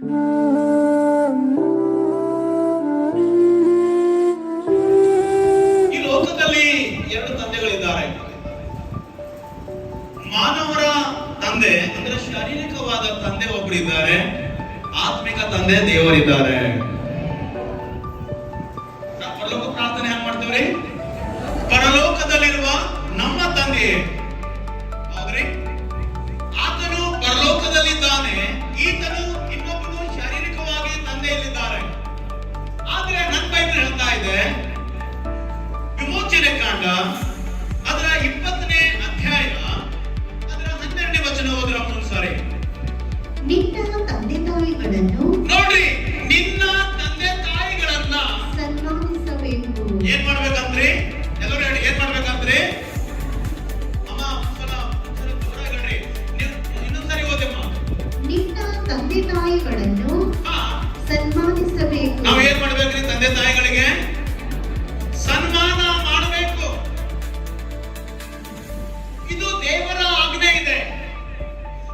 ಈ ಲೋಕದಲ್ಲಿ ಎರಡು ತಂದೆಗಳಿದ್ದಾರೆ. ಮಾನವರ ತಂದೆ, ಅಂದ್ರೆ ಶಾರೀರಿಕವಾದ ತಂದೆ ಒಬ್ಬರಿದ್ದಾರೆ ಆತ್ಮಿಕ ತಂದೆ ದೇವರಿದ್ದಾರೆ. ಪರಲೋಕ ಪ್ರಾರ್ಥನೆ ಹೆಂಗ್ ಮಾಡ್ತೀವ್ರಿ? ಪರಲೋಕದಲ್ಲಿರುವ ನಮ್ಮ ತಂದೆ ಕಾಂಡ ಅದರ ಇಪ್ಪತ್ತನೇ ಅಧ್ಯಾಯ ಅದರ ಹನ್ನೆರಡನೇ ವಚನ ಹೋದ್ರ ಸಾರಿ. ನಿನ್ನ ತಂದೆ ತಾಯಿಗಳನ್ನು ನೋಡ್ರಿ ನಿನ್ನ ತಂದೆ ತಾಯಿಗಳನ್ನ ಸನ್ಮಾನಿಸಬೇಕು. ಏನ್ ಮಾಡ್ಬೇಕಂದ್ರೆ ಎಲ್ಲರೂ ಹೇಳಿ ಏನ್ ಮಾಡ್ಬೇಕಂದ್ರೆ ನಿನ್ನ ತಂದೆ ತಾಯಿಗಳನ್ನು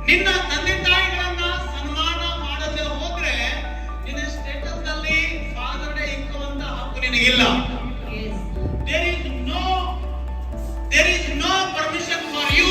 ನಿನ್ನ ತಂದೆ ತಾಯಿಗಳನ್ನ ಸನ್ಮಾನ ಮಾಡದೆ ಹೋದ್ರೆ ನಿನ್ನ ಸ್ಟೇಟಸ್ನಲ್ಲಿ ಫಾದರ್ ಡೇ ಇಕ್ಕುವಂತ ಹಕ್ಕು ನಿನಗಿಲ್ಲ. There is no there is no permission for you